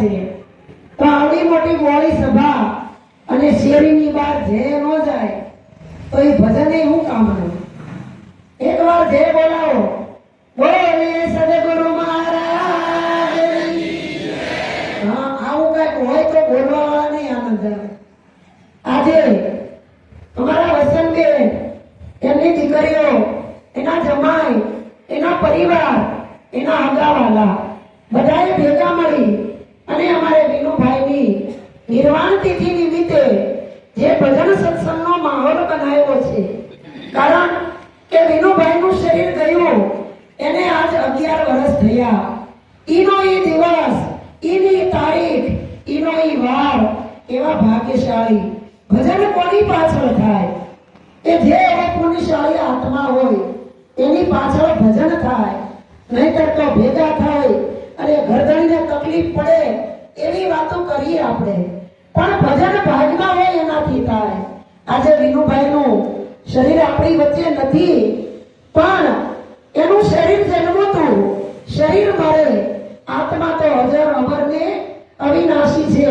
છે. તો આવડી મોટી મોડી સભા અને શેરીની બહાર જે ન જાય, તો એ ભજન એ હું કામનું એક વાર જે બોલાવો, બોલે સદગુરુ મહારાજ. હા, આવું કંઈક હોય તો બોલવા વાળા નહીં આનંદ આવે. આજે અમારા વસંતબેન એમની દીકરીઓ, એના જમાઈ, એના પરિવાર, એના આગાવાલા, બધાએ ભેગા મળી અને અમારે વિનુભાઈની નિર્વાણ તિથિ નિમિત્તે જે ભજન સત્સંગનો માહોલ બનાવ્યો છે, કારણ કે વિનુભાઈનું શરીર ગયું, એને આજ અગિયાર વર્ષ થયા. ઈનો ઈ દિવસ, ઈની તારીખ, ઈનો ઈ વાર એવા ભાગ્યશાળી. ભજન કોની પાછળ થાય? કે જે એવા પુણ્યશાળી આત્મા હોય, એની પાછળ ભજન થાય. નહીતર તો ભેગા થાય અને ગરદણીને તકલીફ પડે એવી વાતો કરીએ આપણે. પણ ભજન ભાગમાં હોય એનાથી થાય. આજે વિનુભાઈનું શરીર આપણી વચ્ચે નથી, પણ એનું શરીર જન્મતું શરીર મરે આત્મા તો હજાર અમર ને અવિનાશી છે.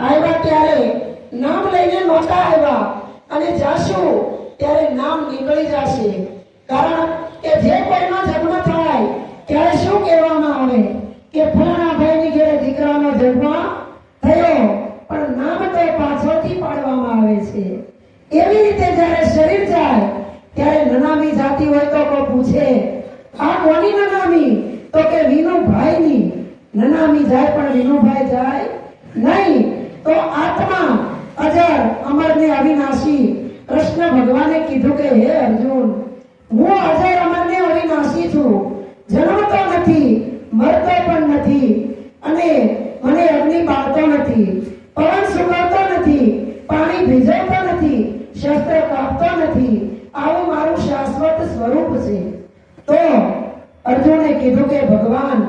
આવ્યા ત્યારે નામ લઈને નહોતા આવ્યા. અને જાશું ત્યારે નામ નીકળી જશે. કારણ કે જે કોઈનો જન્મ થાય ત્યારે શું કહેવામાં આવે કે ફલાણા ભાઈની ઘરે દીકરાનો જન્મ થયો પણ નામ તો પાછળથી પાડવામાં આવે છે એવી રીતે જ્યારે શરીર જાય ત્યારે નનામી જાતિ હોય તો કોઈ પૂછે આ કોની નનામી તો કે વિનુભાઈની નનામી જાય પણ વિનુભાઈ જાય નહીં તો આત્મા અજર અમર ને અવિનાશી કૃષ્ણ ભગવાને કીધું કે હે અર્જુન હું અજર અમર ને અવિનાશી છું જન્મતો નથી મરતો પણ નથી અને મને અગ્નિ બાળતો નથી પવન સુકાતો નથી પાણી ભીજવતો નથી શસ્ત્ર કાપતો નથી આવું મારું શાશ્વત સ્વરૂપ છે તો અર્જુને કીધું કે, ભગવાન,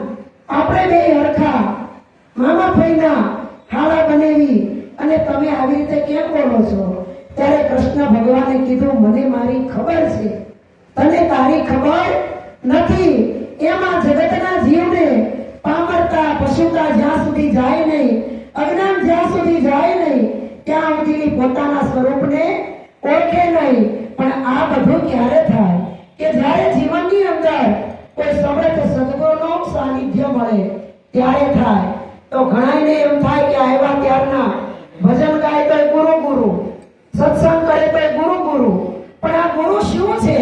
આપણે બે હરખા, મામા ફઈના હારા બનેવી અને તમે આવી રીતે કેમ બોલો છો? ત્યારે કૃષ્ણ ભગવાને કીધું, મને મારી ખબર છે. તને તારી ખબર નથી. એમાં જગતના જીવને પામરતા પશુતા જ્યાં સુધી જાય નહીં, અજ્ઞાન જ્યાં સુધી જાય નહીં, ત્યાં સુધી પોતાના સ્વરૂપને ઓળખે નહીં. પણ આ બધું ક્યારે થાય? કે જ્યારે જીવનની અંદર કોઈ સમર્થ સદગુરુનો સાનિધ્ય મળે, ત્યારે થાય. તો ઘણાયને એમ થાય કે આવ્યા ત્યારના ભજન ગાય તો ગુરુ ગુરુ, સત્સંગ કરે તો ગુરુ ગુરુ. પણ આ ગુરુ શું છે?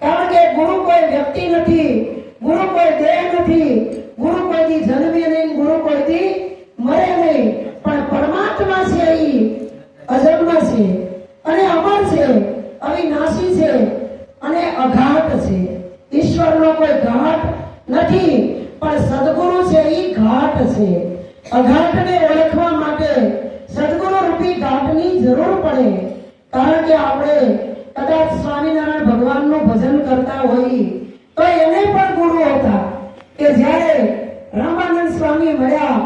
કારણ કે ગુરુ કોઈ વ્યક્તિ નથી, ગુરુ કોઈ દેહ નથી ગુરુ કોઈથી જન્મે નહીં ગુરુ કોઈથી મરે નહીં પણ પરમાત્મા છે ઈ અજન્મ છે અને અમર છે અવિનાશી છે અને અઘાટ છે ઈશ્વરનો કોઈ ઘાટ નથી પણ સદગુરુ છે ઈ ઘાટ છે અઘાટને ઓળખવા માટે સદગુરુ રૂપી ઘાટની જરૂર પડે કારણ કે આપણે કદાચ સ્વામિનારાયણ ભગવાનનું ભજન કરતા હોઈએ તો એને પણ ગુરુ હતા કે જ્યારે રામાનંદ સ્વામી મળ્યા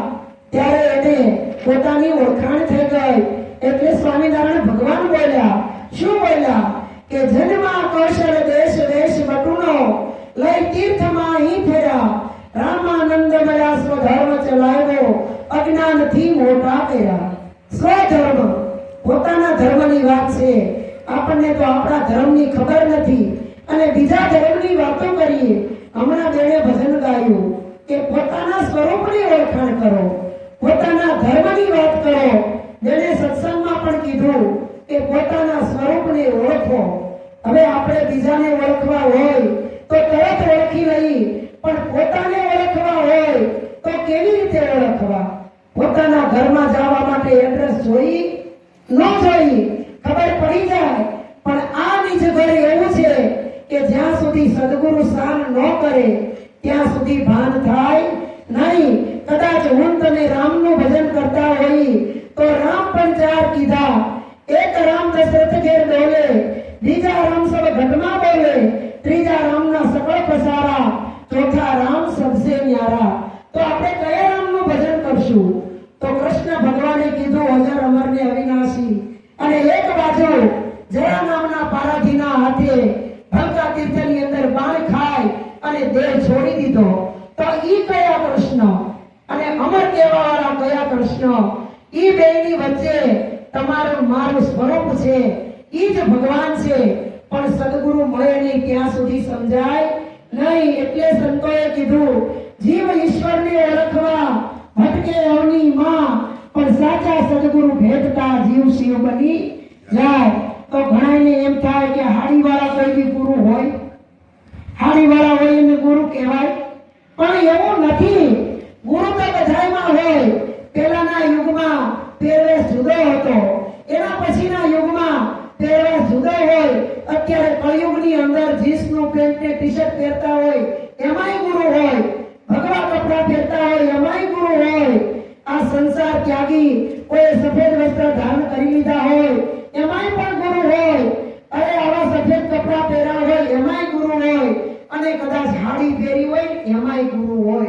ત્યારે એને પોતાની ઓળખાણ થઈ ગઈ એટલે સ્વામિનારાયણ ભગવાન બોલ્યા શું બોલ્યા કે જન્મા કૌશલ દેશ વેશ મટુનો લઈ તીર્થમાં અહીં ફેર્યા. રામાનંદ મળ્યા, સ્વધર્મ ચલાવ્યો, અજ્ઞાનથી મોટા કર્યા. સ્વધર્મ, પોતાના ધર્મની વાત છે. આપણને તો આપણા ધર્મની ખબર નથી. અને બીજા ધર્મની વાતો કરીએ. હમણાં બેને ભજન ગાયું કે પોતાના સ્વરૂપની ઓળખાણ કરો. પોતાના ધર્મની વાત કરો. જેને સત્સંગમાં પણ કીધું કે પોતાના સ્વરૂપને ઓળખો. હવે આપણે બીજાને ઓળખવા હોય તો તરત ઓળખી લઈ પણ પોતાને ઓળખવા હોય તો કેવી રીતે ઓળખવા? પોતાના ઘરમાં જવા માટે એડ્રેસ જોઈ? ન જોઈ? ખબર પડી જાય. પણ આ નિજ ઘર એવું છે કે જ્યાં સુધી સદગુરુ સ્નાન ન કરે, ત્યાં સુધી ભાન થાય નહીં. કદાચ હું તને રામનું ભજન કરતા હોઈ તો રામ પણ ચાર કીધા એક રામ દશરથ ઘેર બોલે બીજા રામ સબ ઘટમાં બોલે ત્રીજા રામના સકળ પસારા ચોથા રામ સબસે ન્યારા તો આપણે કયા રામનું ભજન કરશું તો કૃષ્ણ ભગવાને કીધું અજર અમર ને અવિનાશી અને એક બાજુ જરા નામના પારાધીના હાથે ભંકા તીર્થની અંદર બાણ ખાય અને દેહ છોડી દીધો તો ઈ કયા કૃષ્ણ અને અમર કહેવાવાળા કયા કૃષ્ણ ઈ બેયની વચ્ચે તમારું મારું સ્વરૂપ છે, એ જ ભગવાન છે. પણ સદગુરુ મળે નહીં ત્યાં સુધી સમજાય નહીં. એટલે સંતોએ કીધું, જીવ ઈશ્વરને ઓળખવા ભટકે અવની માં, પણ સાચા સદગુરુ ભેટતા જીવ શિવ બની જાય. તો ઘણાને એમ થાય કે હાડીવાળા કોઈ બી ગુરુ હોય, હાડીવાળા હોય એને ગુરુ કહેવાય. પણ એવું નથી. ગુરુ તો બધાયમાં હોય. પહેલાના યુગમાં પહેરવેશ જુદો હતો. એના પછીના યુગમાં પહેરવેશ જુદો હોય. અત્યારે કળિયુગની અંદર જીન્સનું પેન્ટ ને ટી-શર્ટ પહેરતા હોય, એમાંય ગુરુ હોય. ભગવા કપડા પહેરતા હોય, એમાંય ગુરુ હોય. આ સંસાર ત્યાગી કોઈ સફેદ વસ્ત્ર ધારણ કરી લીધા હોય, એમાંય પણ ગુરુ હોય. અરે આવા સફેદ કપડાં પહેર્યા હોય, એમાંય ગુરુ હોય. અને કદાચ હાડી પહેરી હોય, એમાંય ગુરુ હોય.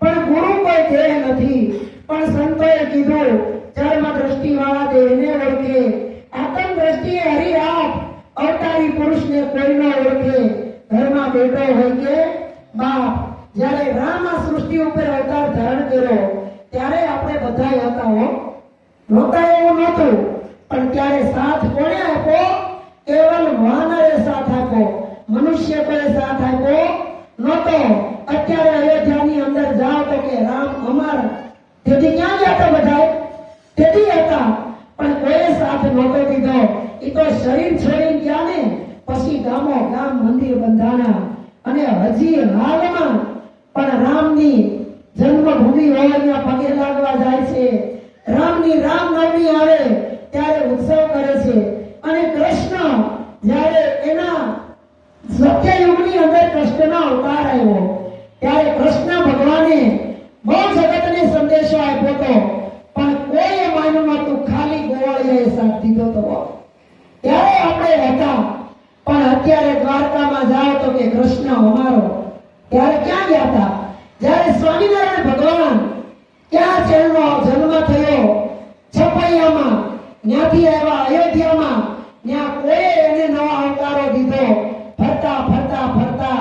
પણ ગુરુ કોઈ દેહ નથી. પણ સંતોએ કીધું ચર્મ દ્રષ્ટિ વાળા દેહને ઓળખે આત્મ દ્રષ્ટિએ હરિઆપ અવતારી પુરુષને કોઈ ન ઓળખે ઘરમાં બેઠો હોય કે બાપ જ્યારે રામ આ સૃષ્ટિ ઉપર અવતાર ધારણ કર્યો ત્યારે આપણે બધા હતા હો નહોતા એવું નહોતું પણ ત્યારે સાથ કોણે આપ્યો કેવલ વાનરે સાથ આપ્યો મનુષ્ય કોઈ સાથ આપ્યો નહોતો અત્યારે અયોધ્યાની અંદર જાઓ તો કે રામ અમર તેથી ક્યાં ગયા હતા બધા તેથી હતા પણ સાથ દીધો એ તો શરીર છોડીને ગયા ને, પછી ગામો ગામ મંદિર બંધાણા. અને હજી હાલમાં પણ રામની જન્મભૂમિ હોવાના પગે લાગવા જાય છે. રામની રામનવમી આવે ત્યારે ઉત્સવ કરે છે. અને કૃષ્ણ જ્યારે એના સત્યયુગની અંદર કૃષ્ણનો અવતાર આવ્યો, ત્યારે કૃષ્ણ ભગવાને બહુ જગતને સંદેશો આપ્યો હતો. કોઈ તું ખાલી ગોવાળિયાએ સાથ દીધો તો ત્યારે આપણે હતા, પણ અત્યારે દ્વારકામાં જાઓ તો કે કૃષ્ણ અમારો. ત્યારે ક્યાં ગયા હતા? જ્યારે સ્વામિનારાયણ ભગવાન ક્યાં જેમનો જન્મ થયો? છપૈયામાં ત્યાંથી આવ્યા અયોધ્યામાં. ત્યાં કોઈ એને નવા અવતારો દીધો. ફરતા ફરતા ફરતા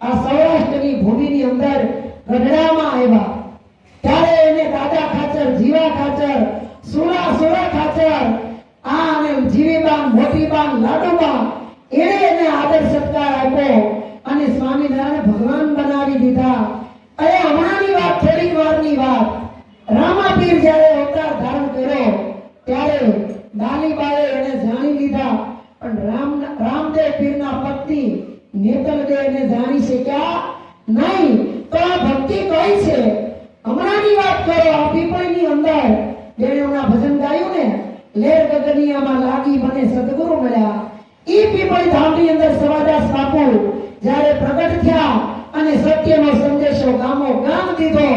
આ સૌરાષ્ટ્રની ભૂમિની અંદર ગઢડામાં આવ્યા ત્યારે એને દાદા ખાચર જીવા ખાચર સુરા સુરા ખાચર આ અને જીવીબાન મોટીબાન લાડુબા એણે એને આદર સત્કાર આપ્યો અને સ્વામિનારાયણ ભગવાન બનાવી દીધા અરે હમણાંની વાત થોડીક વારની વાત રામાપીર જ્યારે અવતાર ધારણ કર્યો ત્યારે દાલીબાએ એને જાણી લીધા પણ રામ રામદેવ પીરના પત્ની નેતલદેવ એને જાણી શક્યા નહીં તો આ છે. હમણાંની વાત કરો પીપળીની અંદર જેણે હમણાં ભજન ગાયું ને, લેર ગગનિયામાં લાગી મને સદગુરુ મળ્યા. ઈ પીપળી ધામની અંદર સવાદાસ બાપુ જ્યારે પ્રગટ થયા અને સત્યનો સંદેશો ગામો ગામ દીધો,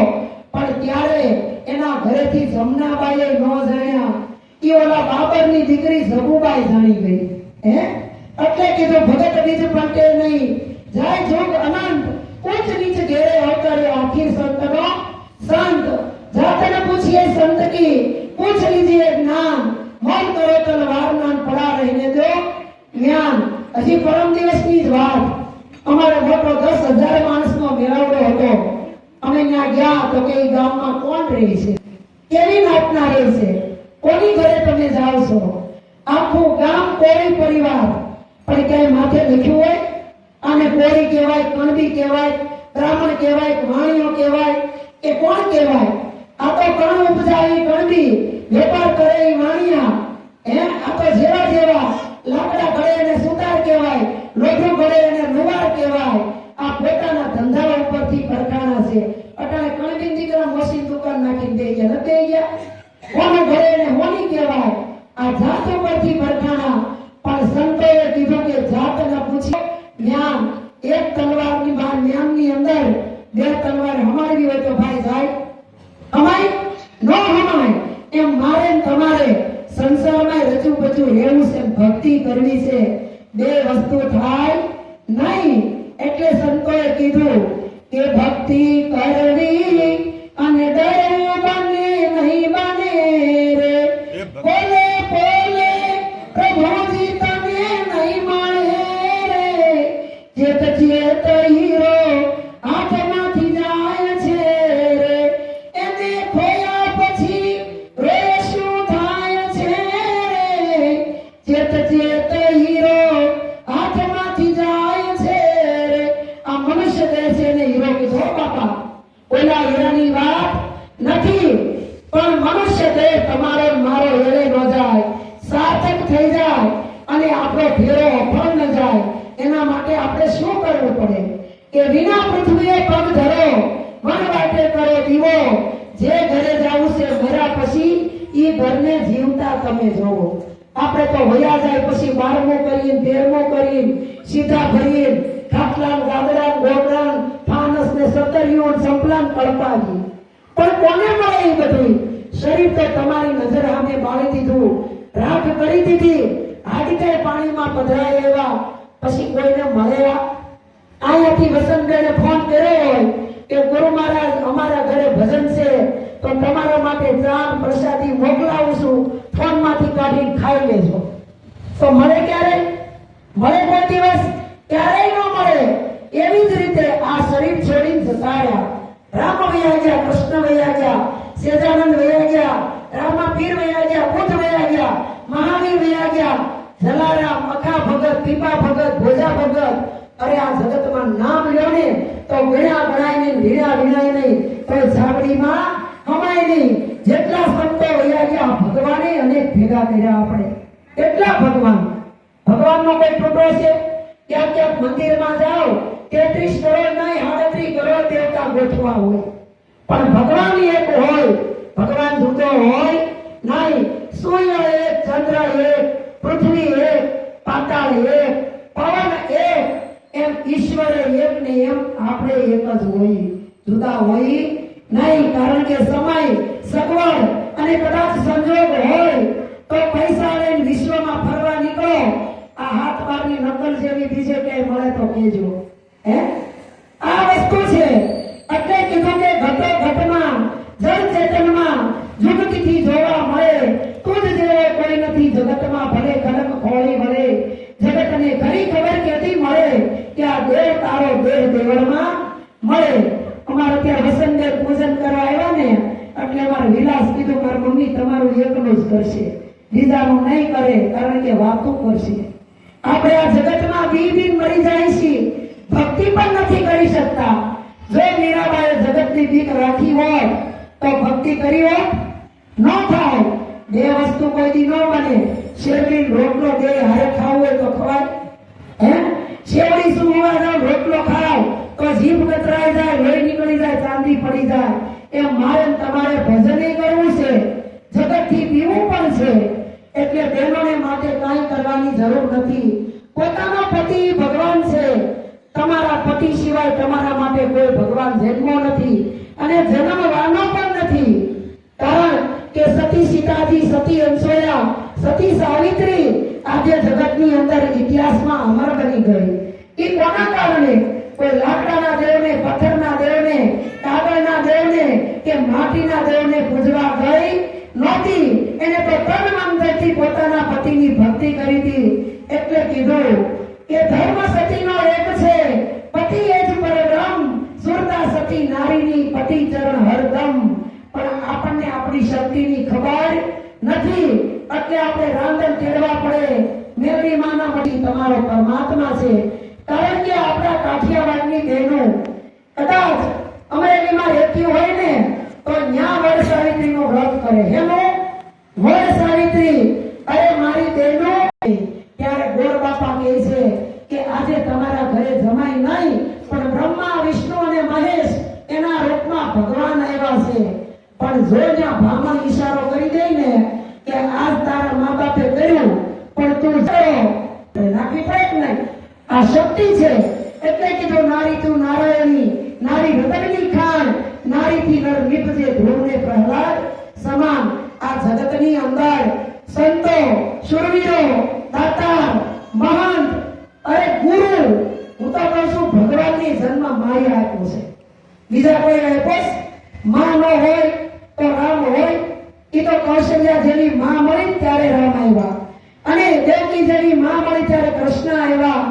પણ ત્યારે એના ઘરેથી જમનાબાઈએ ન જાણ્યા. કે ઓલા બાબરની દીકરી જબુબાઈ જાણી ગઈ. હે? એટલે કીધું ભગત બીજ પંટે નહીં, જાય જોગ અનંત ઉચ્ચ નીચ ઘેરે અવતર્યો આખી સંતનો સંત જાતને પૂછીએ સંત કી, પૂછ લીજીએ જ્ઞાન. મન કરો તલવાર નાન પડા રહીને દો જ્ઞાન. હજી પરમ દિવસની જ વાત. અમારો મોટો દસ હજાર માણસનો મેળાવડો હતો. અમે ત્યાં ગયા તો કે ગામમાં કોણ રહે છે? કેવી નાતના રહે છે? કોની ઘરે તમે જાઓ છો? આખું ગામ કોઈ પરિવાર. પણ ક્યાંય માથે લખ્યું હોય? આને કોળી કહેવાય, કણબી કહેવાય, બ્રાહ્મણ કહેવાય વાણિયો કહેવાય. એ કોણ કહેવાય? આ તો કણ ઉપજાવી, કણબી, વેપાર કરે એ વાણિયા. હે? આ જેવા જેવા લાકડા ઘડે એને સુતાર કહેવાય, લોઢું ઘડે એને નુવાર કહેવાય. આ પોતાના ધંધા ઉપરથી પરખાણા છે. અટાણે કણબી દીકરા મશીન દુકાન નાખીને દે ગયા. નથી ગયા. કોનું ઘડે એને હોની કહેવાય? આ જાત ઉપરથી પરખાણા પણ સંતોએ કીધું કે જાતને પૂછ્યો જ્ઞાન એક તલવારની બાર જ્ઞાનની અંદર બે તલવાર હમાડવી હોય તો ભાઈ જાય. હમાય નો હમાય એમ મારે તમારે સંસારમાં રજુ પચું રહેવું છે ભક્તિ કરવી છે. બે વસ્તુ થાય નહીં. એટલે સંતોએ કીધું કે ભક્તિ કરવી અને ડરવું પાણીમાં પધરાય પછી કોઈને મળે અહીંયાથી વસંતબેને ફોન કર્યો કે, ગુરુ મહારાજ, અમારા ઘરે ભજન છે, તો તમારા માટે દાન પ્રસાદી મોકલાવું છું. ફોનમાંથી કાઢીને ખાઈ લેજો. તો મળે ક્યારે? મળે કોઈ દિવસ? ક્યારેય ન મળે. એવી જ રીતે આ શરીર છોડીને જતા રામ વૈયા ગયા કૃષ્ણ વૈયા ગયા, સેજાનંદ વૈયા ગયા રામા પીર વૈયા ગયા, બુદ્ધ વૈયા ગયા, મહાવીર વૈયા ગયા જલારામ અખા ભગત, પીપા ભગત, ભોજા ભગત. અરે આ જગતમાં નામ લ્યો ને તો ગણ્યા ગણાય નહીં વીણા વિણાય નહીં પણ ઝાકડીમાં હમાય નહીં. જેટલા સંતો વૈયા ગયા ભગવાને અનેક ભેગા કર્યા આપણે. કેટલા ભગવાન? ભગવાનનો કોઈ ટુકડો છે? ક્યાંક ક્યાંક મંદિરમાં જાઓ, તેત્રીસ કરોડ નહીં આડત્રીસ કરોડ દેવતા ગોઠવા હોય. પણ ભગવાન એક હોય, ભગવાન જુદો હોય નહીં. સૂર્ય એક, ચંદ્ર એક પૃથ્વી એક પાતાળ એક પવન એક એમ ઈશ્વરે એક ને એમ આપણે એક જ હોય. જુદા હોય નહીં, કારણ કે સમય સગવડ અને કદાચ સંજોગ હોય, તો પૈસા લઈને વિશ્વમાં ફરવા નીકળો. આ હાથ પારની નકલ જેવી બીજે ક્યાંય મળે તો કહેજો. હે? આ વસ્તુ છે. એટલે કીધું કે ઘટે ઘટમાં જળ ચેતનમાં જુગતીથી જોવા મળે. જગતમાં ભલે કનક ખોળી મળે જગતને ખરી ખબર કેથી મળે કે આ દેવ તારો દેહ દેવળમાં મળે અમારે ત્યાં વસંતદેવ પૂજન કરવા આવ્યા ને એટલે અમારે વિલાસ કીધું મારી મમ્મી તમારું એકલું જ કરશે બીજાનું નહીં કરે કારણ કે વાતો કરશે આપણે આ જગતમાં બી બી મરી જાય છીએ ભક્તિ પણ નથી કરી શકતા જો મીરાબાઈએ જગતની બીક રાખી હોય તો ભક્તિ કરી હોય ન થાય બે વસ્તુ કોઈ દી ન બને શેરડી રોટલો બે હારે ખાવું હોય તો ખવાય હે શેરડી શું હોવા જાવ રોટલો ખાવ તો જીભ કતરાઈ જાય લોહી નીકળી જાય ચાંદી પડી જાય એમ મારે ને તમારે ભજન કરવું છે જગતથી પીવું પણ છે એટલે બહેનોને માટે કાંઈ કરવાની જરૂર નથી. પોતાનો પતિ ભગવાન છે. તમારા પતિ સિવાય તમારા માટે કોઈ ભગવાન જન્મો નથી અને જન્મવાનો પણ નથી. કારણ કે સતી સીતાજી, સતી અંસોયા સતી સાવિત્રી આજે જગતની અંદર ઇતિહાસમાં અમર બની ગઈ. એ કોના કારણે? કોઈ લાકડાના દેવને, પથ્થરના દેવને, કાગળના દેવને કે માટીના દેવને પૂજવા ગઈ? નહોતી. એને તો તન પોતાના પતિની ભક્તિ કરી હતી. એટલે કીધું કે ધર્મ સતીનો એક છે. પતિ એ જ પરબ્રહ્મ. સુરતા સતી નારીની પતિ ચરણ હરદમ. પણ આપણને આપણી શક્તિની ખબર નથી. એટલે આપણે રાંધણ કેળવા પડે. મેરી માના મળી તમારો પરમાત્મા છે. કારણ કે આપણા કાઠિયાવાડની બહેનો, કદાચ અમરેલીમાં રહેતી હોય ને, તો ન્યા વ્રત કરે. હેલો વડ સાવિત્રી, અરે મારી બહેનો. ત્યારે ગોર બાપા કહે છે કે આજે તમારા ઘરે જમાય નહીં, પણ બ્રહ્મા, વિષ્ણુ અને મહેશ એના રૂપમાં ભગવાન આવ્યા છે. પણ જો જ્યાં ભામણ ઈશારો કરી દે ને કે આજ તારા મા બાપે કર્યું, પણ તું જો રાખવી પડે કે નહીં? આ શક્તિ છે. એટલે કીધું, નારી તું નારાયણી, નારી રતનની ખાન નારીથી નર નીપજે ધ્રુવને પ્રહલાદ સમાન આ જગતની અંદર સંતો શુરવીરો દાતાર મહંત અરે ગુરુ હું તો કહું છું ભગવાનની જન્મ માયા આપ્યો છે બીજા કોઈ આપ્યો છે? માં ન હોય તો રામ હોય એ તો કૌશલ્યા જેવી માં મળી ને ત્યારે રામ આવ્યા અને દેવકી જેવી માં મળી ત્યારે કૃષ્ણ આવ્યા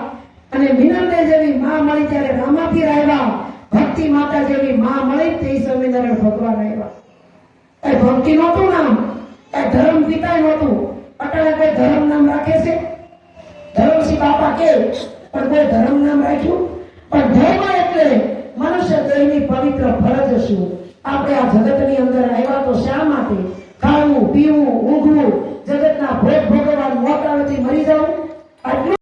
અને મિનંદે જેવી માં મળી ત્યારે રામાપીર આવ્યા ભક્તિ માતા જેવી માં મળી તે સ્વામિનારાયણ ભગવાન આવ્યા એ ભક્તિ નહોતું નામ એ ધર્મ પિતા નહોતું અટાણે કોઈ ધર્મ નામ રાખે છે ધર્મસિંહ બાપા કે પણ કોઈ ધર્મ નામ રાખ્યું પણ ધર્મ એટલે મનુષ્ય દેહની પવિત્ર ફરજ શું આપણે આ જગતની અંદર આવ્યા તો શા માટે? ખાવું, પીવું, ઊંઘવું, જગતના ભોગ ભોગવવાનું મોટા નથી મરી જવું આટલું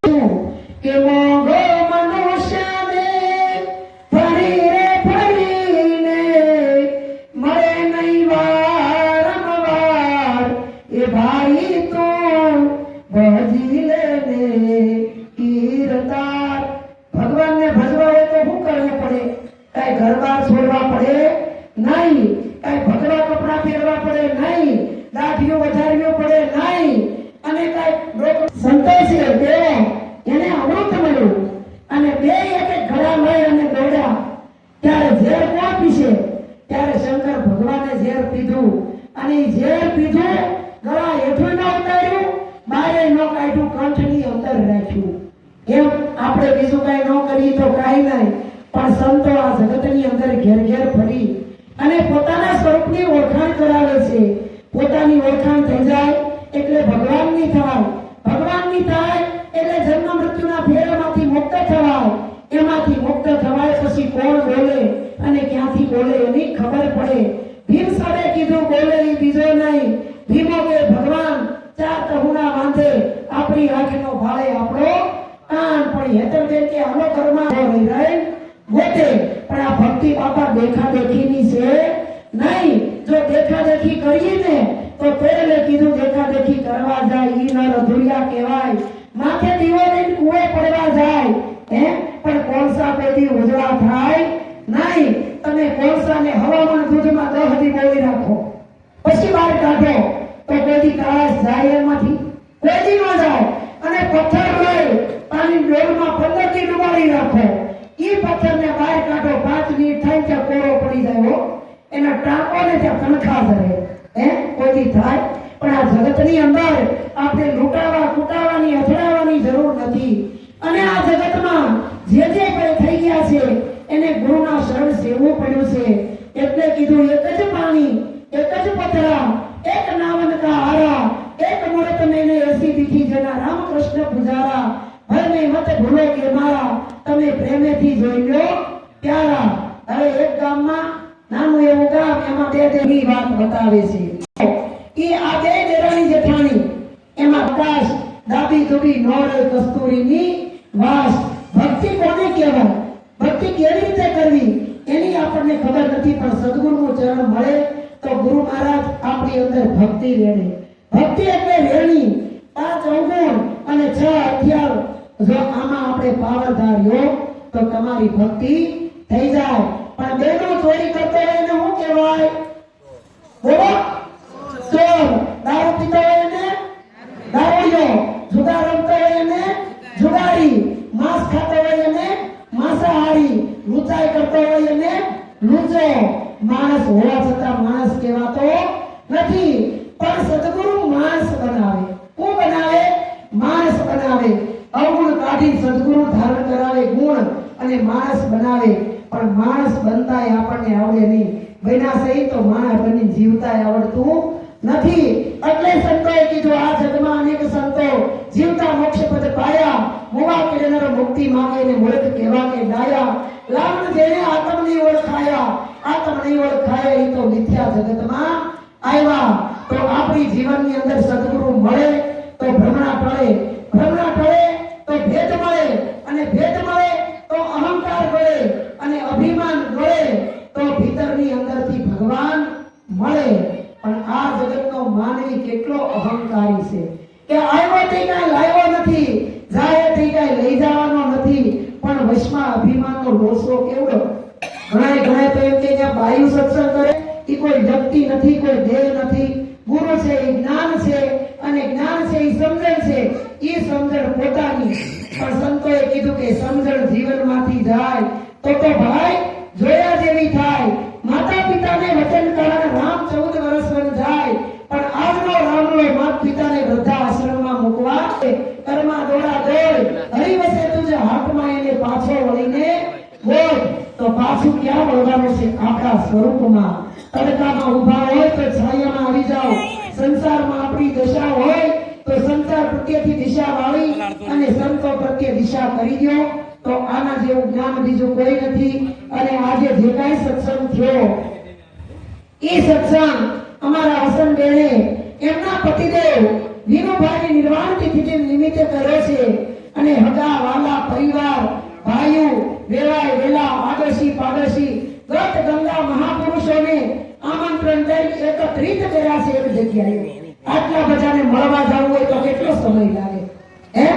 ભગવાને ઝેર પીધું. અને ઝેર પીધું ગળા હેઠું ન ઉતાર્યું બારે ન કાઢ્યું, કંઠની અંદર રાખ્યું એમ આપણે બીજું કઈ ન કરીએ તો કાંઈ નહીં. પણ સંતો આ જગતની અંદર ઘેર ઘેર ફરી અને પોતાના સ્વરૂપની ઓળખાણ કરાવે છે. પોતાની ઓળખાણ થઈ જાય એટલે ભગવાનની થાય. ભગવાનની થાય એટલે જન્મ મૃત્યુના ફેરમાંથી મુક્ત થવાય. એમાંથી મુક્ત થવાય પછી કોણ બોલે અને ક્યાંથી બોલે એની ખબર પડે. ભીમ સાહેબે કીધું, બોલે એ બીજો નહીં. ભીમો કે, ભગવાન, ચાર તહુના વાંધે આપણી આંખનો ભાળે આપણો કાન. પણ હેતર દે કે, આનો ઘરમાં રહી. ગોતે પણ આ ભક્તિ બાપા દેખા દેખીની છે નહીં. જો દેખા દેખી કરીએ ને, તો પહેલે કીધું દેખા દેખી કરવા જાય, ઈ નર અધુરિયા કહેવાય. માથે દીવો લઈને કુએ પડવા જાય. હે? પણ કોલસા પેથી ઉજળા થાય નહીં. તમે કોલસાને હવામાન દૂધમાં દહ દી બોલી રાખો. પછી બહાર કાઢો. તો કોઈથી કાળા જાય એમાંથી કોઈ ન જાય અને પથ્થર હોય પાણી ડોલમાં પંદર દી ડુબાડી રાખો. ઈ પથ્થરને બહાર કાઢો. પાંચ મિનિટ થાય ત્યાં કોરો પડી જાય એના ટાંકો ને ત્યાં કણખા ધરે. હે? કોઈથી થાય? પણ આ જગતની અંદર આપણે લૂંટાવા, કૂટાવાની, અથડાવાની જરૂર નથી. અને આ જગતમાં જે જે કઈ થઈ ગયા છે એને શરણ પડ્યું છે એટલે કીધું, એક જ પાણી, એક જ પથરા, એક નાવન કા હારા, એક મૂર્ત મેને એસી દીધી જેના રામકૃષ્ણ પૂજારા. ભરમે મત ભૂલો કે મારા, તમે પ્રેમેથી જોઈ લો, પ્યારા. હવે એક ગામમાં નાનું એવું ગામ, એમાં બે દેવી વાત બતાવે છે. કે આ બે દેરાણી જેઠાણી, એમાં કાશ દાબી દુબી નોરે કસ્તુરીની વાસ. ભક્તિ કોને કહેવાય? ભક્તિ કેવી રીતે કરવી? એની આપણને ખબર નથી, પણ સદગુરુનું ચરણ મળે તો ગુરુ મહારાજ આપણી અંદર ભક્તિ રેણે ભક્તિ એટલે રેણી. પાંચ અવગુણ અને છ હથિયાર. જો આમાં આપણે પાવરધાર્યો તો તમારી ભક્તિ થઈ જાય. પણ બેનો ચોરી કરતો હોય એને શું કહેવાય? બોલો. ચોર. દારૂ પીતો હોય એને? દારૂડિયો. જુગાર રમતો હોય એને? જુગારી. માંસ ખાતો હોય એને? માંસાહારી લુચાઈ કરતો હોય અને લુચો. માણસ હોવા છતાં માણસ કહેવાતો નથી. પણ સદગુરુ માણસ બનાવે. કોણ બનાવે? માણસ બનાવે. અવગુણ કાઢી સદગુરુ ધારણ કરાવે ગુણ અને માણસ બનાવે. પણ માણસ બનતાય આપણને આવડે નહીં. બન્યા સહિત તો માણસ બની જીવતા આવડતું નથી. એટલે સંતોએ કીધું, આ જગમાં અનેક સંતો જીવતા મોક્ષ પદ પાયા. મોવા કિરણર મુક્તિ માંગે ને મૂર્ખ કે ડાયા જીવનની અંદર સદગુરુ મળે તો ભ્રમણા ટળે. ભ્રમણા ટળે તો ભેદ મળે. અને ભેદ મળે તો અહંકાર ગળે. અને અભિમાન ગળે તો ભીતરની અંદરથી ભગવાન મળે. પણ આ જગતનો માનવી કેટલો અહંકારી છે. કે આવ્યો તે કાંઈ લાવ્યો નથી જાય તે કાંઈ લઈ જવાનો નથી પણ વશમાં અભિમાનનો લોસો કેવડો? વચન રામ ચૌદ વર્ષ વન જાય. પણ આજનો રામલો માતા પિતાને વૃદ્ધા આશ્રમમાં મૂકવા. કર્મા દોડા દોડ. તુજે હાથમાં એને પાછો વળીને પાછું ક્યાં વળવાનું છે આપણા સ્વરૂપમાં. તડકામાં ઊભા હોય તો છાયામાં આવી જાઓ. સંસારમાં આપણી દશા હોય તો સંસાર પ્રત્યેથી દિશા વાળી અને સંતો પ્રત્યે દિશા કરી દો. તો આના જેવું જ્ઞાન બીજું કોઈ નથી. અને આજે જે કાંઈ સત્સંગ થયો, એ સત્સંગ અમારા વસંતબેને એમના પતિદેવ વિનુભાઈ નિર્વાણ તિથિ નિમિત્તે કર્યો છે. અને હગા વાલા પરિવાર દઈ એકત્રિત કર્યા છે એક જગ્યાએ. આટલા બધાને મળવા જવું હોય તો કેટલો સમય લાગે? હે?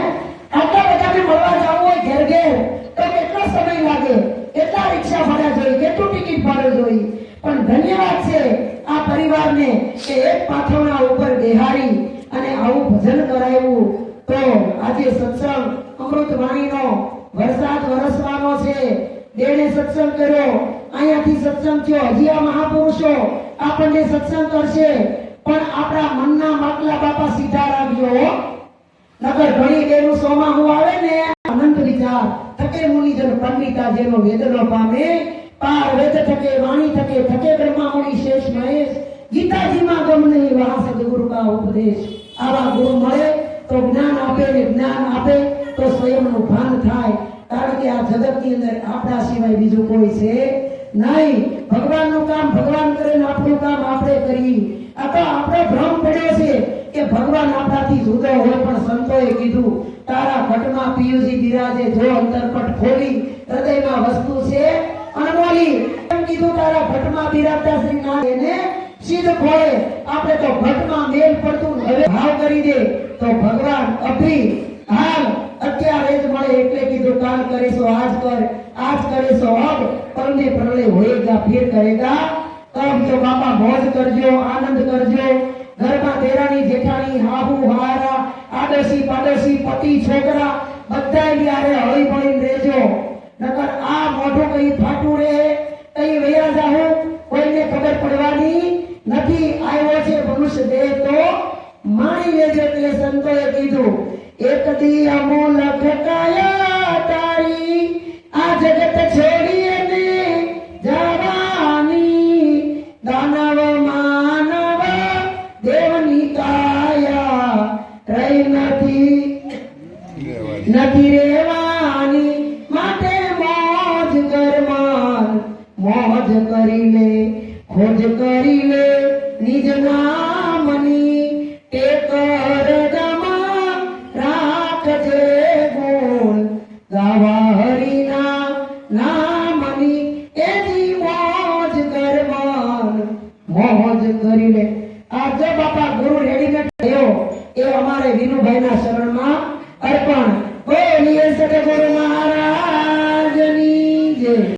આટલા બધાને મળવા જવું હોય ઘેર ઘેર તો કેટલો સમય લાગે? કેટલા રિક્ષા ભાડા જોઈએ? કેટલું ટિકિટ ભાડું જોઈએ? પણ ધન્યવાદ છે આ પરિવારને કે એક પાથરણા ઉપર બેહારી અને આવું ભજન કરાવ્યું. તો આજે સત્સંગ અમૃત વાણીનો વરસાદ વરસવાનો છે. દેણે સત્સંગ કર્યો. અહીંયાથી સત્સંગ થયો. હજી આ મહાપુરુષો આપણને સત્સંગ કરશે. પણ આપણા મનના માટલા બાપા સીધા રાખજો, હો. નગર ઘણી બેનું સોમાં હું આવે ને, અનંત વિચાર. થકે મુનિજન પંડિતા જેનો વેદનો પામે. પાર વેદ થકે, વાણી થકે થકે બ્રહ્મા મુનિ શેષ મહેશ. ગીતાજીમાં ગમ નહીં વહા સદગુરુ કા ઉપદેશ. આવા ગુરુ મળે તો જ્ઞાન આપે ને જ્ઞાન આપે તો સ્વયંનું ભાન થાય. કારણ કે આ જગતની અંદર આપણા સિવાય બીજું કોઈ છે નહીં, ભગવાનનું કામ ભગવાન કરે ને આપણું કામ આપણે કરીએ આ તો આપણો ભ્રમ પડ્યો છે કે ભગવાન આપણાથી જુદો હોય, પણ સંતોએ કીધું, તારા ઘટમાં પિયુજી બિરાજે જો અંતરપટ ખોલી, હૃદયમાં વસ્તુ છે અનમોલી. એમ કીધું, તારા ઘટમાં બિરાજતા શ્રી નાથને સિદ્ધ ખોળે. આપણે તો ઘટમાં મેલ પડતું હવે ભાવ કરી દે. તો ભગવાન અભી હાલ અત્યારે જ મળે એટલે કીધું, કાલ કરીશું આજ કર. આજ કરીશો અબ પરને પ્રલય હોએગા ફિર કરેગા. તબ તો બાપા મોજ કરજો, આનંદ કરજો. ઘરમાં દેરાણી જેઠાણી હાહુ હારા આડોશી પાડોશી પતિ છોકરા બધા યારે હળી મળીને રહેજો. નકર આ મોઢું કઈ ફાટું રહે, કઈ વયા જાહું, કોઈને ખબર પડવાની નથી. આવ્યો છે મનુષ્ય દેહ તો માણી લેજો તે સંતોએ કીધું. એક દી અમૂલક કાયા તારી આ જગત છોડી અને જવાની દાનવ માનવ દેવની કાયા રહી નથી. નથી રેવાની